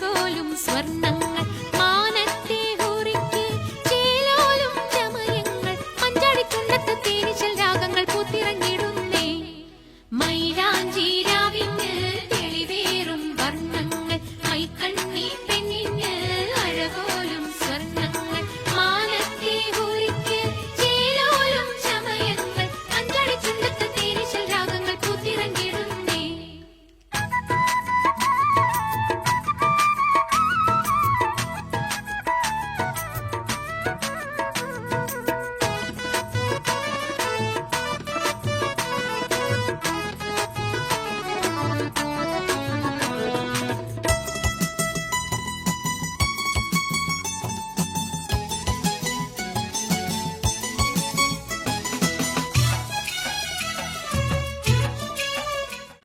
കോലും സ്വർണ്ണങ്ങൾ